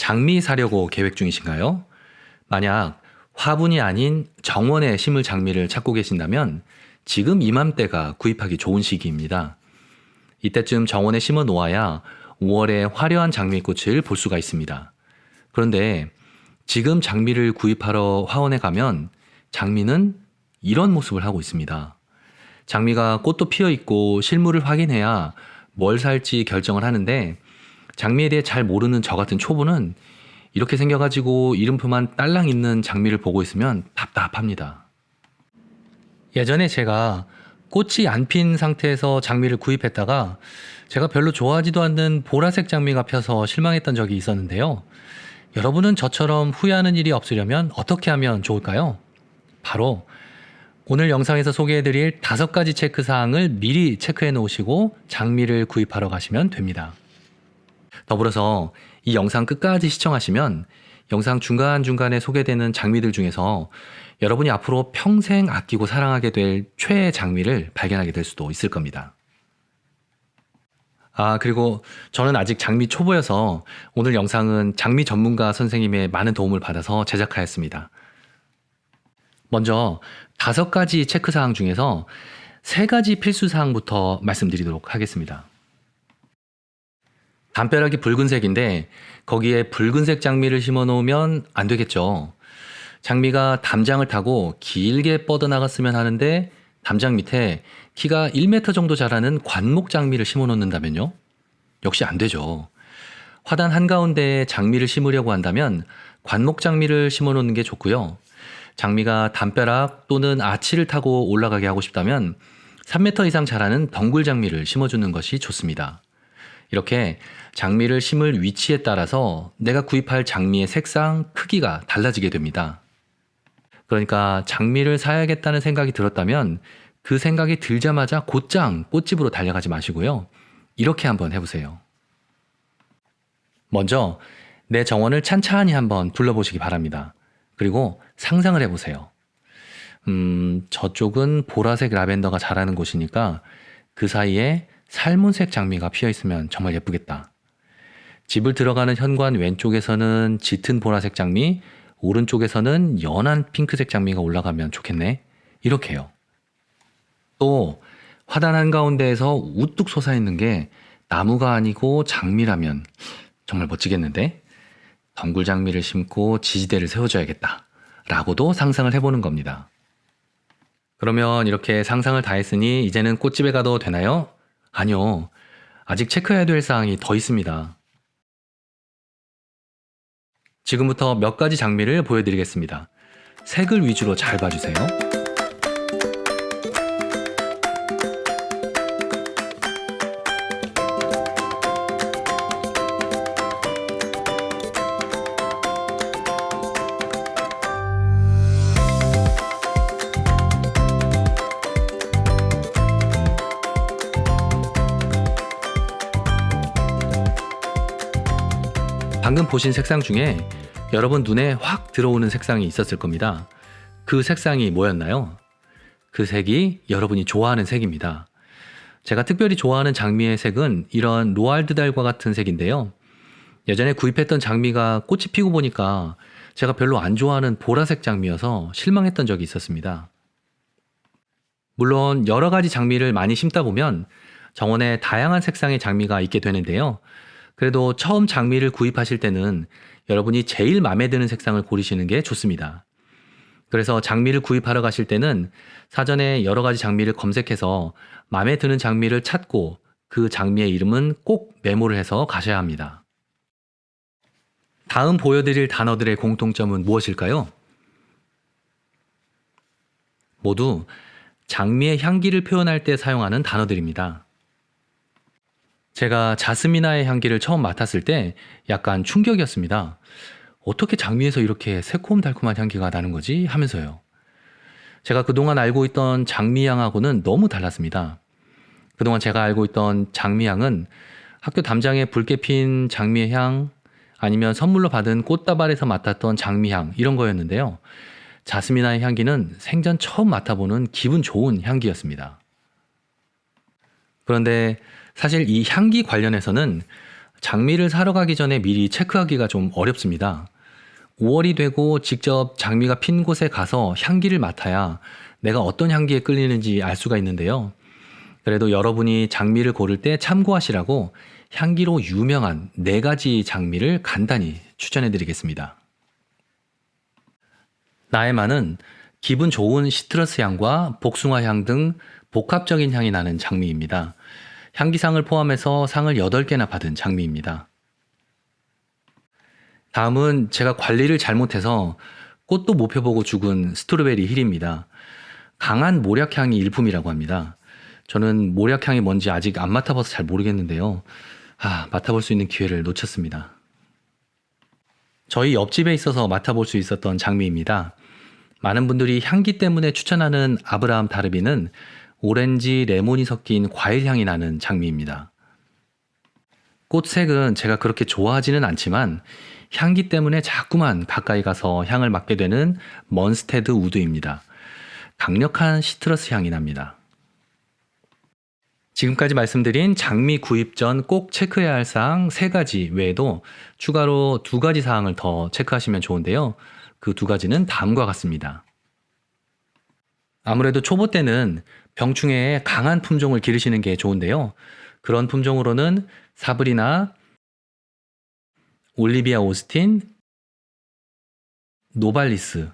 장미 사려고 계획 중이신가요? 만약 화분이 아닌 정원에 심을 장미를 찾고 계신다면 지금 이맘때가 구입하기 좋은 시기입니다. 이때쯤 정원에 심어 놓아야 5월에 화려한 장미꽃을 볼 수가 있습니다. 그런데 지금 장미를 구입하러 화원에 가면 장미는 이런 모습을 하고 있습니다. 장미가 꽃도 피어 있고 실물을 확인해야 뭘 살지 결정을 하는데 장미에 대해 잘 모르는 저 같은 초보는 이렇게 생겨가지고 이름표만 딸랑 있는 장미를 보고 있으면 답답합니다. 예전에 제가 꽃이 안 핀 상태에서 장미를 구입했다가 제가 별로 좋아하지도 않는 보라색 장미가 펴서 실망했던 적이 있었는데요. 여러분은 저처럼 후회하는 일이 없으려면 어떻게 하면 좋을까요? 바로 오늘 영상에서 소개해드릴 다섯 가지 체크 사항을 미리 체크해 놓으시고 장미를 구입하러 가시면 됩니다. 더불어서 이 영상 끝까지 시청하시면 영상 중간중간에 소개되는 장미들 중에서 여러분이 앞으로 평생 아끼고 사랑하게 될 최애 장미를 발견하게 될 수도 있을 겁니다. 아, 그리고 저는 아직 장미 초보여서 오늘 영상은 장미 전문가 선생님의 많은 도움을 받아서 제작하였습니다. 먼저 다섯 가지 체크사항 중에서 세 가지 필수사항부터 말씀드리도록 하겠습니다. 담벼락이 붉은색인데 거기에 붉은색 장미를 심어 놓으면 안 되겠죠. 장미가 담장을 타고 길게 뻗어나갔으면 하는데 담장 밑에 키가 1m 정도 자라는 관목 장미를 심어 놓는다면요? 역시 안 되죠. 화단 한가운데에 장미를 심으려고 한다면 관목 장미를 심어 놓는 게 좋고요. 장미가 담벼락 또는 아치를 타고 올라가게 하고 싶다면 3m 이상 자라는 덩굴 장미를 심어주는 것이 좋습니다. 이렇게 장미를 심을 위치에 따라서 내가 구입할 장미의 색상, 크기가 달라지게 됩니다. 그러니까 장미를 사야겠다는 생각이 들었다면 그 생각이 들자마자 곧장 꽃집으로 달려가지 마시고요. 이렇게 한번 해보세요. 먼저 내 정원을 찬찬히 한번 둘러보시기 바랍니다. 그리고 상상을 해보세요. 음, 저쪽은 보라색 라벤더가 자라는 곳이니까 그 사이에 살문색 장미가 피어 있으면 정말 예쁘겠다. 집을 들어가는 현관 왼쪽에서는 짙은 보라색 장미, 오른쪽에서는 연한 핑크색 장미가 올라가면 좋겠네. 이렇게요. 또 화단 한가운데에서 우뚝 솟아 있는 게 나무가 아니고 장미라면 정말 멋지겠는데? 덩굴 장미를 심고 지지대를 세워줘야겠다. 라고도 상상을 해보는 겁니다. 그러면 이렇게 상상을 다 했으니 이제는 꽃집에 가도 되나요? 아니요. 아직 체크해야 될 사항이 더 있습니다. 지금부터 몇 가지 장미를 보여드리겠습니다. 색을 위주로 잘 봐주세요. 방금 보신 색상 중에 여러분 눈에 확 들어오는 색상이 있었을 겁니다. 그 색상이 뭐였나요? 그 색이 여러분이 좋아하는 색입니다. 제가 특별히 좋아하는 장미의 색은 이런 로알드 달과 같은 색인데요. 예전에 구입했던 장미가 꽃이 피고 보니까 제가 별로 안 좋아하는 보라색 장미여서 실망했던 적이 있었습니다. 물론 여러 가지 장미를 많이 심다 보면 정원에 다양한 색상의 장미가 있게 되는데요. 그래도 처음 장미를 구입하실 때는 여러분이 제일 마음에 드는 색상을 고르시는 게 좋습니다. 그래서 장미를 구입하러 가실 때는 사전에 여러 가지 장미를 검색해서 마음에 드는 장미를 찾고 그 장미의 이름은 꼭 메모를 해서 가셔야 합니다. 다음 보여드릴 단어들의 공통점은 무엇일까요? 모두 장미의 향기를 표현할 때 사용하는 단어들입니다. 제가 자스미나의 향기를 처음 맡았을 때 약간 충격이었습니다. 어떻게 장미에서 이렇게 새콤달콤한 향기가 나는 거지? 하면서요. 제가 그동안 알고 있던 장미향하고는 너무 달랐습니다. 그동안 제가 알고 있던 장미향은 학교 담장에 붉게 핀 장미의 향 아니면 선물로 받은 꽃다발에서 맡았던 장미향 이런 거였는데요. 자스미나의 향기는 생전 처음 맡아보는 기분 좋은 향기였습니다. 그런데 사실 이 향기 관련해서는 장미를 사러 가기 전에 미리 체크하기가 좀 어렵습니다. 5월이 되고 직접 장미가 핀 곳에 가서 향기를 맡아야 내가 어떤 향기에 끌리는지 알 수가 있는데요. 그래도 여러분이 장미를 고를 때 참고하시라고 향기로 유명한 네 가지 장미를 간단히 추천해 드리겠습니다. 나에마는 기분 좋은 시트러스 향과 복숭아 향 등 복합적인 향이 나는 장미입니다. 향기상을 포함해서 상을 8개나 받은 장미입니다. 다음은 제가 관리를 잘못해서 꽃도 못 펴보고 죽은 스트로베리 힐입니다. 강한 모략향이 일품이라고 합니다. 저는 모략향이 뭔지 아직 안 맡아봐서 잘 모르겠는데요. 아, 맡아볼 수 있는 기회를 놓쳤습니다. 저희 옆집에 있어서 맡아볼 수 있었던 장미입니다. 많은 분들이 향기 때문에 추천하는 아브라함 다르비는 오렌지, 레몬이 섞인 과일 향이 나는 장미입니다. 꽃색은 제가 그렇게 좋아하지는 않지만 향기 때문에 자꾸만 가까이 가서 향을 맡게 되는 먼스테드 우드입니다. 강력한 시트러스 향이 납니다. 지금까지 말씀드린 장미 구입 전 꼭 체크해야 할 사항 세 가지 외에도 추가로 두 가지 사항을 더 체크하시면 좋은데요. 그 두 가지는 다음과 같습니다. 아무래도 초보 때는 병충해에 강한 품종을 기르시는 게 좋은데요. 그런 품종으로는 사브리나, 올리비아 오스틴, 노발리스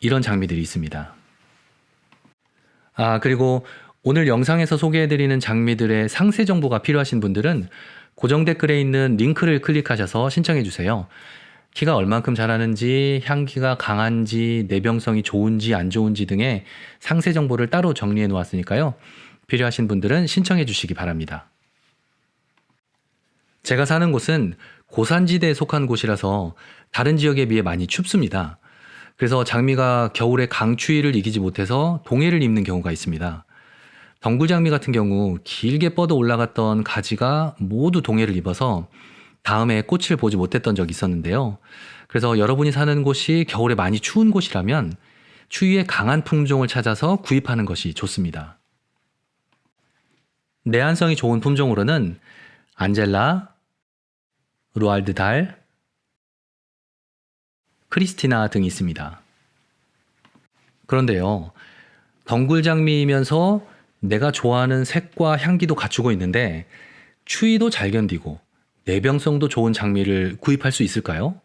이런 장미들이 있습니다. 아, 그리고 오늘 영상에서 소개해드리는 장미들의 상세 정보가 필요하신 분들은 고정 댓글에 있는 링크를 클릭하셔서 신청해주세요. 키가 얼만큼 자라는지, 향기가 강한지, 내병성이 좋은지 안 좋은지 등의 상세 정보를 따로 정리해 놓았으니까요. 필요하신 분들은 신청해 주시기 바랍니다. 제가 사는 곳은 고산지대에 속한 곳이라서 다른 지역에 비해 많이 춥습니다. 그래서 장미가 겨울에 강추위를 이기지 못해서 동해를 입는 경우가 있습니다. 덩굴장미 같은 경우 길게 뻗어 올라갔던 가지가 모두 동해를 입어서 다음에 꽃을 보지 못했던 적이 있었는데요. 그래서 여러분이 사는 곳이 겨울에 많이 추운 곳이라면 추위에 강한 품종을 찾아서 구입하는 것이 좋습니다. 내한성이 좋은 품종으로는 안젤라, 로알드 달, 크리스티나 등이 있습니다. 그런데요, 덩굴장미이면서 내가 좋아하는 색과 향기도 갖추고 있는데 추위도 잘 견디고 내병성도 좋은 장미를 구입할 수 있을까요?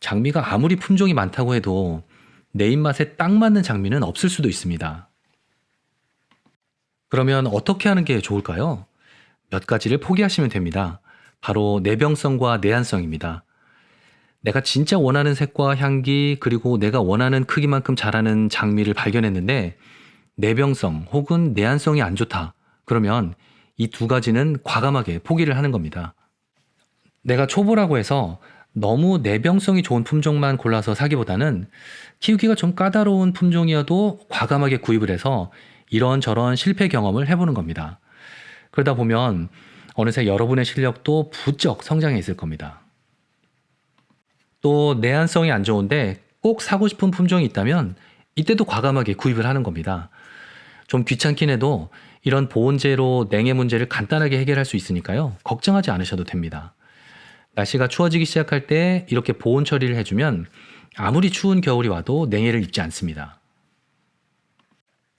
장미가 아무리 품종이 많다고 해도 내 입맛에 딱 맞는 장미는 없을 수도 있습니다. 그러면 어떻게 하는 게 좋을까요? 몇 가지를 포기하시면 됩니다. 바로 내병성과 내한성입니다. 내가 진짜 원하는 색과 향기 그리고 내가 원하는 크기만큼 자라는 장미를 발견했는데 내병성 혹은 내한성이 안 좋다. 그러면 이 두 가지는 과감하게 포기를 하는 겁니다. 내가 초보라고 해서 너무 내병성이 좋은 품종만 골라서 사기보다는 키우기가 좀 까다로운 품종이어도 과감하게 구입을 해서 이런저런 실패 경험을 해보는 겁니다. 그러다 보면 어느새 여러분의 실력도 부쩍 성장해 있을 겁니다. 또 내한성이 안 좋은데 꼭 사고 싶은 품종이 있다면 이때도 과감하게 구입을 하는 겁니다. 좀 귀찮긴 해도 이런 보온재로 냉해 문제를 간단하게 해결할 수 있으니까요. 걱정하지 않으셔도 됩니다. 날씨가 추워지기 시작할 때 이렇게 보온 처리를 해주면 아무리 추운 겨울이 와도 냉해를 입지 않습니다.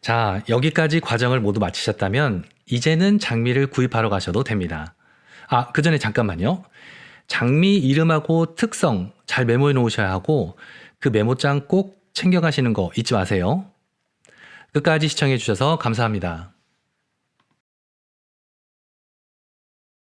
자, 여기까지 과정을 모두 마치셨다면 이제는 장미를 구입하러 가셔도 됩니다. 아, 그 전에 잠깐만요. 장미 이름하고 특성 잘 메모해 놓으셔야 하고 그 메모장 꼭 챙겨가시는 거 잊지 마세요. 끝까지 시청해 주셔서 감사합니다.